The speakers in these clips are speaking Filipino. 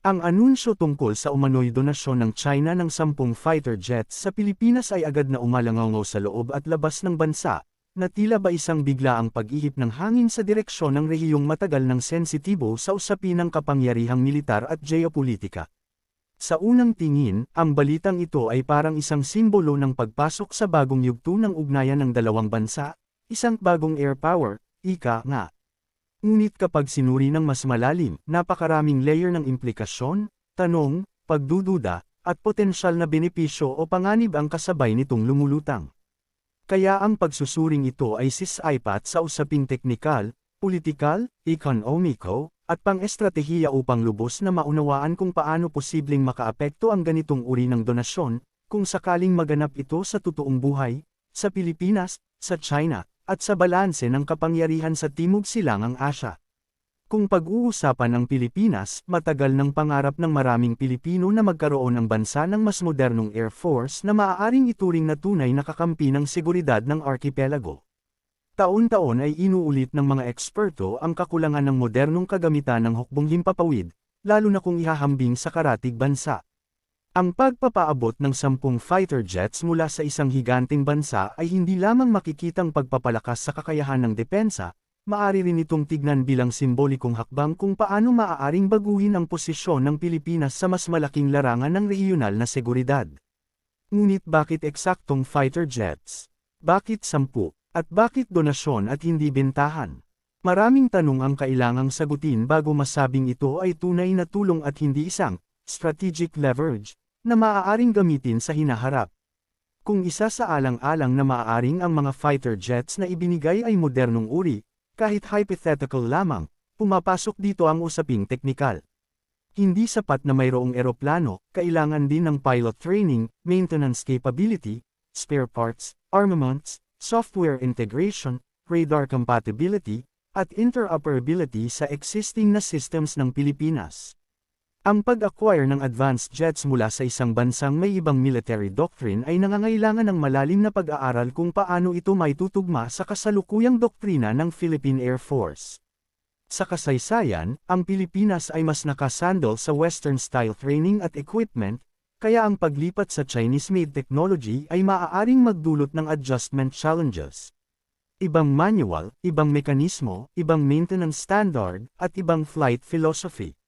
Ang anunsyo tungkol sa umano'y donasyon ng China ng 10 fighter jets sa Pilipinas ay agad na umalangaw sa loob at labas ng bansa, na tila ba isang bigla ang pag-ihip ng hangin sa direksyon ng rehiyong matagal ng sensitibo sa usapin ng kapangyarihang militar at geopolitika. Sa unang tingin, ang balitang ito ay parang isang simbolo ng pagpasok sa bagong yugto ng ugnayan ng dalawang bansa, isang bagong air power, ika nga. Ngunit kapag sinuri ng mas malalim, napakaraming layer ng implikasyon, tanong, pagdududa, at potensyal na benepisyo o panganib ang kasabay nitong lumulutang. Kaya ang pagsusuring ito ay sisaipat sa usaping teknikal, politikal, ekonomiko, at pang-estratehiya upang lubos na maunawaan kung paano posibleng makaapekto ang ganitong uri ng donasyon, kung sakaling maganap ito sa totoong buhay, sa Pilipinas, sa China, at sa balanse ng kapangyarihan sa Timog Silangang Asya. Kung pag-uusapan ang Pilipinas, matagal ng pangarap ng maraming Pilipino na magkaroon ng bansa ng mas modernong Air Force na maaaring ituring na tunay na kakampi ng seguridad ng arkipelago. Taon-taon ay inuulit ng mga eksperto ang kakulangan ng modernong kagamitan ng hukbong himpapawid, lalo na kung ihahambing sa karatig bansa. Ang pagpapaabot ng sampung fighter jets mula sa isang higanting bansa ay hindi lamang makikitang pagpapalakas sa kakayahan ng depensa, maari rin itong tignan bilang simbolikong hakbang kung paano maaaring baguhin ang posisyon ng Pilipinas sa mas malaking larangan ng rehiyonal na seguridad. Ngunit bakit eksaktong fighter jets? Bakit sampu? At bakit donasyon at hindi bentahan? Maraming tanong ang kailangang sagutin bago masabing ito ay tunay na tulong at hindi isang strategic leverage na maaaring gamitin sa hinaharap. Kung isa sa alang-alang na maaaring ang mga fighter jets na ibinigay ay modernong uri, kahit hypothetical lamang, pumapasok dito ang usaping teknikal. Hindi sapat na mayroong eroplano, kailangan din ng pilot training, maintenance capability, spare parts, armaments, software integration, radar compatibility, at interoperability sa existing na systems ng Pilipinas. Ang pag-acquire ng advanced jets mula sa isang bansang may ibang military doctrine ay nangangailangan ng malalim na pag-aaral kung paano ito may tutugma sa kasalukuyang doktrina ng Philippine Air Force. Sa kasaysayan, ang Pilipinas ay mas nakasandal sa Western-style training at equipment, kaya ang paglipat sa Chinese-made technology ay maaaring magdulot ng adjustment challenges. Ibang manual, ibang mekanismo, ibang maintenance standard, at ibang flight philosophy.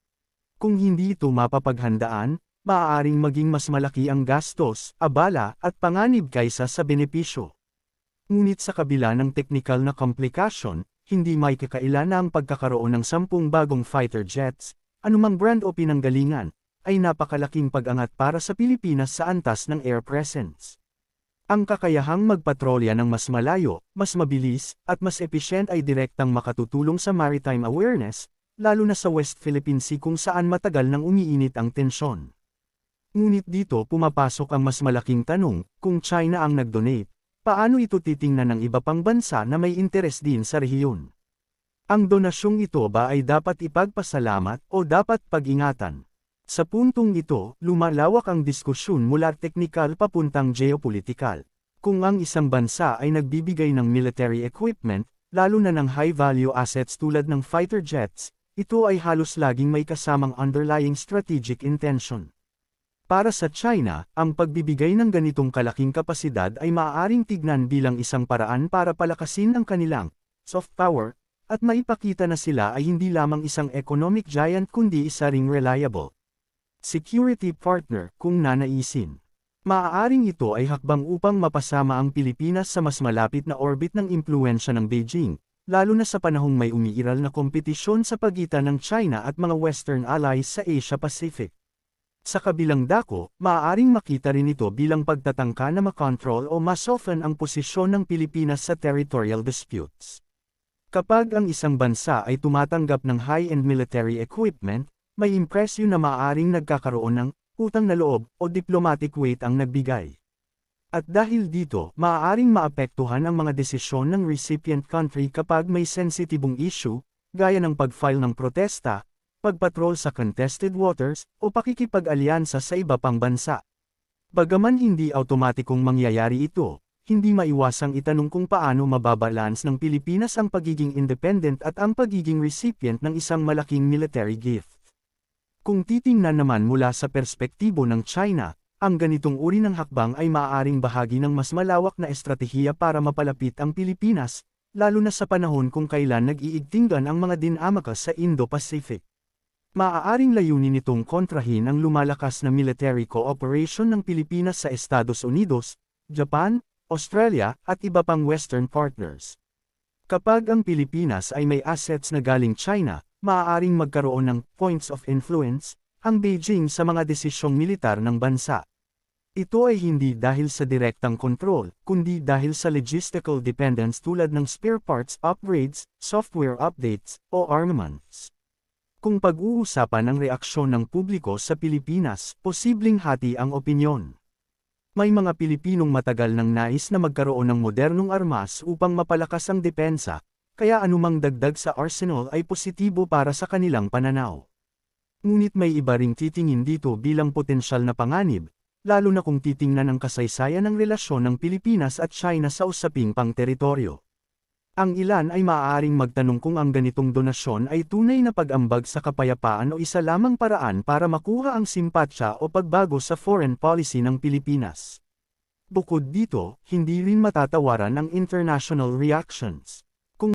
Kung hindi ito mapapaghandaan, maaaring maging mas malaki ang gastos, abala, at panganib kaysa sa benepisyo. Ngunit sa kabila ng technical na komplikasyon, hindi may kakaila na ang pagkakaroon ng sampung bagong fighter jets, anumang brand o pinanggalingan, ay napakalaking pag-angat para sa Pilipinas sa antas ng air presence. Ang kakayahang magpatrolya ng mas malayo, mas mabilis, at mas efficient ay direktang makatutulong sa maritime awareness, lalo na sa West Philippine Sea kung saan matagal nang umiinit ang tensyon. Ngunit dito pumapasok ang mas malaking tanong, kung China ang nag-donate, paano ito titingnan ng iba pang bansa na may interes din sa rehiyon? Ang donasyong ito ba ay dapat ipagpasalamat o dapat pag-ingatan? Sa puntong ito, lumalawak ang diskusyon mula teknikal papuntang geopolitikal. Kung ang isang bansa ay nagbibigay ng military equipment, lalo na ng high-value assets tulad ng fighter jets, ito ay halos laging may kasamang underlying strategic intention. Para sa China, ang pagbibigay ng ganitong kalaking kapasidad ay maaaring tignan bilang isang paraan para palakasin ang kanilang soft power, at maipakita na sila ay hindi lamang isang economic giant kundi isa ring reliable security partner kung nanaisin. Maaaring ito ay hakbang upang mapasama ang Pilipinas sa mas malapit na orbit ng impluensya ng Beijing, lalo na sa panahong may umiiral na kompetisyon sa pagitan ng China at mga Western allies sa Asia-Pacific. Sa kabilang dako, maaaring makita rin ito bilang pagtatangka na makontrol o masoften ang posisyon ng Pilipinas sa territorial disputes. Kapag ang isang bansa ay tumatanggap ng high-end military equipment, may impresyo na maaaring nagkakaroon ng utang na loob o diplomatic weight ang nagbigay. At dahil dito, maaaring maapektuhan ang mga desisyon ng recipient country kapag may sensitibong issue, gaya ng pag-file ng protesta, pagpatrol sa contested waters, o pakikipag-alyansa sa iba pang bansa. Bagaman hindi automatikong mangyayari ito, hindi maiwasang itanong kung paano mababalance ng Pilipinas ang pagiging independent at ang pagiging recipient ng isang malaking military gift. Kung titingnan naman mula sa perspektibo ng China, ang ganitong uri ng hakbang ay maaaring bahagi ng mas malawak na estratehiya para mapalapit ang Pilipinas, lalo na sa panahon kung kailan nag-iigtinggan ang mga dinamika sa Indo-Pacific. Maaaring layunin nitong kontrahin ang lumalakas na military cooperation ng Pilipinas sa Estados Unidos, Japan, Australia, at iba pang Western partners. Kapag ang Pilipinas ay may assets na galing China, maaaring magkaroon ng points of influence ang Beijing sa mga desisyong militar ng bansa. Ito ay hindi dahil sa direktang kontrol, kundi dahil sa logistical dependence tulad ng spare parts upgrades, software updates, o armaments. Kung pag-uusapan ang reaksyon ng publiko sa Pilipinas, posibleng hati ang opinyon. May mga Pilipinong matagal nang nais na magkaroon ng modernong armas upang mapalakas ang depensa, kaya anumang dagdag sa arsenal ay positibo para sa kanilang pananaw. Ngunit may iba ring titingin dito bilang potensyal na panganib, lalo na kung titingnan ang kasaysayan ng relasyon ng Pilipinas at China sa usaping pang-teritoryo. Ang ilan ay maaaring magtanong kung ang ganitong donasyon ay tunay na pag-ambag sa kapayapaan o isa lamang paraan para makuha ang simpatsya o pagbago sa foreign policy ng Pilipinas. Bukod dito, hindi rin matatawaran ang international reactions.